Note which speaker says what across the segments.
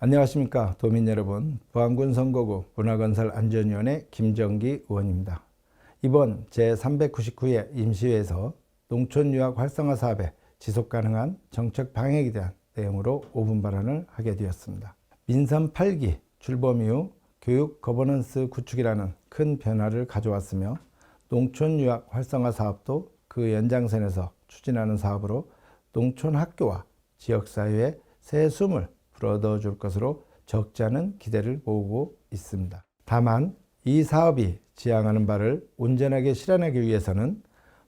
Speaker 1: 안녕하십니까 도민 여러분 부안군 선거구 문화건설 안전위원회 김정기 의원입니다. 이번 제399회 임시회에서 농촌유학 활성화 사업의 지속가능한 정책 방향에 대한 내용으로 5분 발언을 하게 되었습니다. 민선 8기 출범 이후 교육 거버넌스 구축이라는 큰 변화를 가져왔으며 농촌유학 활성화 사업도 그 연장선에서 추진하는 사업으로 농촌 학교와 지역사회에 새 숨을 불어넣어 줄 것으로 적지 않은 기대를 모으고 있습니다. 다만 이 사업이 지향하는 바를 온전하게 실현하기 위해서는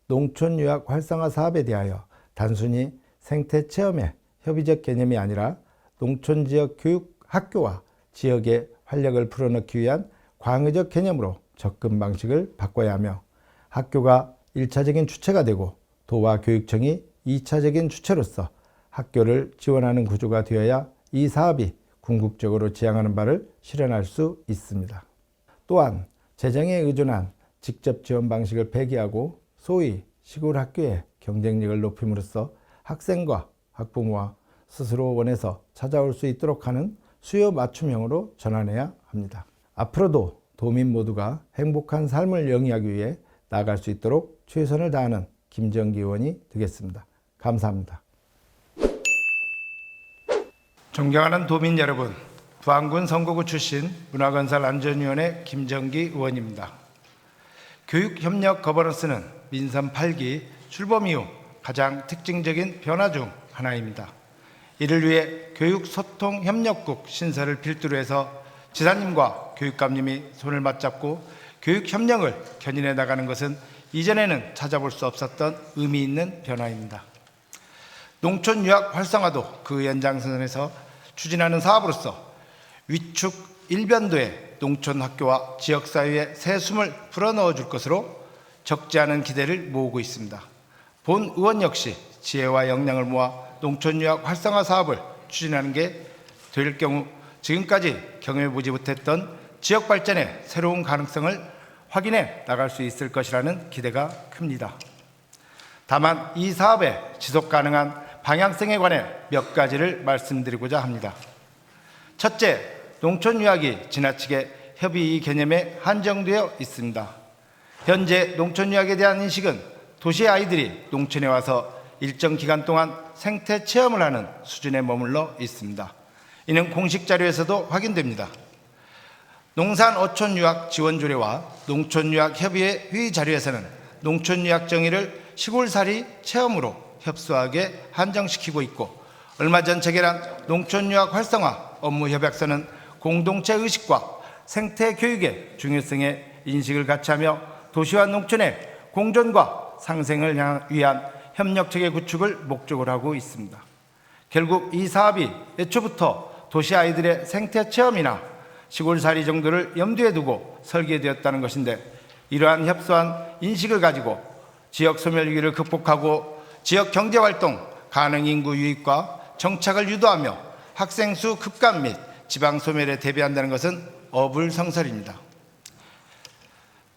Speaker 1: 농촌유학 활성화 사업에 대하여 단순히 생태 체험의 협의적 개념이 아니라 농촌 지역 교육 학교와 지역의 활력을 풀어넣기 위한 광의적 개념으로 접근 방식을 바꿔야 하며 학교가 1차적인 주체가 되고 도와 교육청이 2차적인 주체로서 학교를 지원하는 구조가 되어야 이 사업이 궁극적으로 지향하는 바를 실현할 수 있습니다. 또한 재정에 의존한 직접 지원 방식을 폐기하고 소위 시골 학교의 경쟁력을 높임으로써 학생과 학부모와 스스로 원해서 찾아올 수 있도록 하는 수요 맞춤형으로 전환해야 합니다. 앞으로도 도민 모두가 행복한 삶을 영위하기 위해 나아갈 수 있도록 최선을 다하는 김정기 의원이 되겠습니다. 감사합니다. 존경하는 도민 여러분, 부안군 선거구 출신 문화건설 안전위원회 김정기 의원입니다. 교육협력 거버넌스는 민선 8기 출범 이후 가장 특징적인 변화 중 하나입니다. 이를 위해 교육소통협력국 신설을 필두로 해서 지사님과 교육감님이 손을 맞잡고 교육협력을 견인해 나가는 것은 이전에는 찾아볼 수 없었던 의미 있는 변화입니다. 농촌 유학 활성화도 그 연장선에서 추진하는 사업으로서 위축 일변도의 농촌 학교와 지역 사회에 새 숨을 불어넣어 줄 것으로 적지 않은 기대를 모으고 있습니다. 본 의원 역시 지혜와 역량을 모아 농촌 유학 활성화 사업을 추진하는 게 될 경우 지금까지 경험해 보지 못했던 지역 발전의 새로운 가능성을 확인해 나갈 수 있을 것이라는 기대가 큽니다. 다만 이 사업의 지속 가능한 방향성에 관해 몇 가지를 말씀드리고자 합니다. 첫째, 농촌 유학이 지나치게 협의 개념에 한정되어 있습니다. 현재 농촌 유학에 대한 인식은 도시 아이들이 농촌에 와서 일정 기간 동안 생태 체험을 하는 수준에 머물러 있습니다. 이는 공식 자료에서도 확인됩니다. 농산 어촌 유학 지원 조례와 농촌 유학 협의회 회의 자료에서는 농촌 유학 정의를 시골살이 체험으로 협소하게 한정시키고 있고 얼마 전 체결한 농촌 유학 활성화 업무 협약서는 공동체 의식과 생태 교육의 중요성에 인식을 같이 하며 도시와 농촌의 공존과 상생을 향- 위한 협력 체계 구축을 목적으로 하고 있습니다. 결국 이 사업이 애초부터 도시 아이들의 생태 체험이나 시골살이 정도를 염두에 두고 설계되었다는 것인데 이러한 협소한 인식을 가지고 지역 소멸 위기를 극복하고 지역 경제 활동 가능 인구 유입과 정착을 유도하며 학생 수 급감 및 지방 소멸에 대비한다는 것은 어불성설입니다.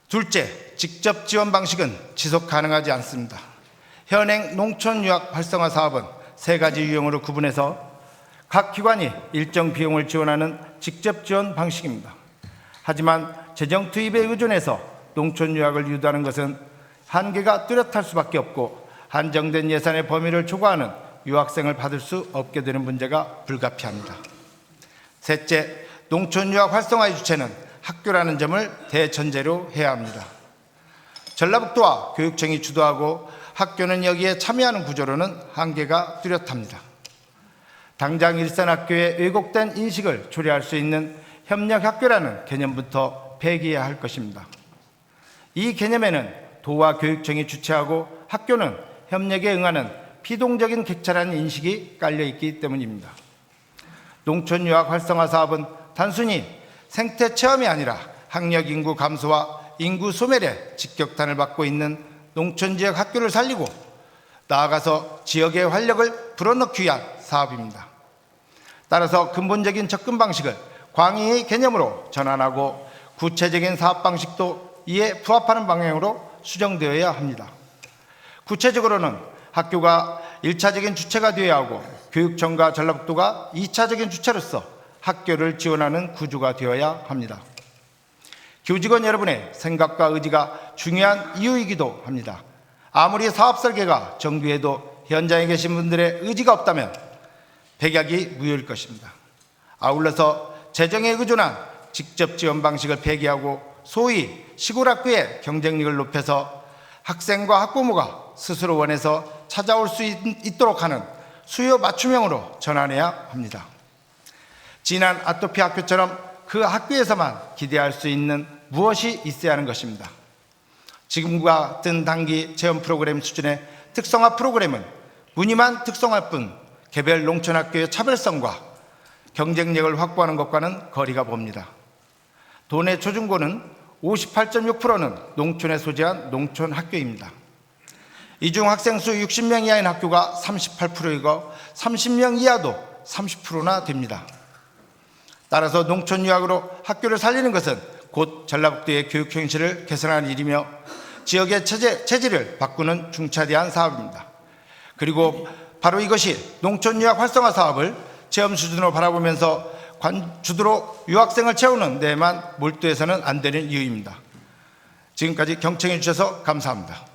Speaker 1: 둘째, 직접 지원 방식은 지속 가능하지 않습니다. 현행 농촌 유학 활성화 사업은 세 가지 유형으로 구분해서 각 기관이 일정 비용을 지원하는 직접 지원 방식입니다. 하지만 재정 투입에 의존해서 농촌 유학을 유도하는 것은 한계가 뚜렷할 수밖에 없고 한정된 예산의 범위를 초과하는 유학생을 받을 수 없게 되는 문제가 불가피합니다. 셋째, 농촌 유학 활성화의 주체는 학교라는 점을 대전제로 해야 합니다. 전라북도와 교육청이 주도하고 학교는 여기에 참여하는 구조로는 한계가 뚜렷합니다. 당장 일산학교의 왜곡된 인식을 초래할 수 있는 협력학교라는 개념부터 폐기해야 할 것입니다. 이 개념에는 도와 교육청이 주최하고 학교는 협력에 응하는 피동적인 객차라는 인식이 깔려 있기 때문입니다. 농촌 유학 활성화 사업은 단순히 생태 체험이 아니라 학력 인구 감소와 인구 소멸에 직격탄을 받고 있는 농촌 지역 학교를 살리고 나아가서 지역의 활력을 불어넣기 위한 사업입니다. 따라서 근본적인 접근 방식을 광의의 개념으로 전환하고 구체적인 사업 방식도 이에 부합하는 방향으로 수정되어야 합니다. 구체적으로는 학교가 1차적인 주체가 되어야 하고 교육청과 전라북도가 2차적인 주체로서 학교를 지원하는 구조가 되어야 합니다. 교직원 여러분의 생각과 의지가 중요한 이유이기도 합니다. 아무리 사업 설계가 정교해도 현장에 계신 분들의 의지가 없다면 백약이 무효일 것입니다. 아울러서 재정에 의존한 직접 지원 방식을 폐기하고 소위 시골 학교의 경쟁력을 높여서 학생과 학부모가 스스로 원해서 찾아올 수 있, 있도록 하는 수요 맞춤형으로 전환해야 합니다. 지난 아토피 학교처럼 그 학교에서만 기대할 수 있는 무엇이 있어야 하는 것입니다. 지금과 같은 단기 체험 프로그램 수준의 특성화 프로그램은 무늬만 특성화할 뿐 개별 농촌학교의 차별성과 경쟁력을 확보하는 것과는 거리가 멉니다. 도내 초중고는 58.6%는 농촌에 소재한 농촌 학교입니다. 이 중 학생 수 60명 이하인 학교가 38%이고 30명 이하도 30%나 됩니다. 따라서 농촌 유학으로 학교를 살리는 것은 곧 전라북도의 교육 현실을 개선하는 일이며 지역의 체제, 체질을 바꾸는 중차대한 사업입니다. 그리고 바로 이것이 농촌 유학 활성화 사업을 체험 수준으로 바라보면서 관 주도로 유학생을 채우는 데만 몰두해서는 안 되는 이유입니다. 지금까지 경청해 주셔서 감사합니다.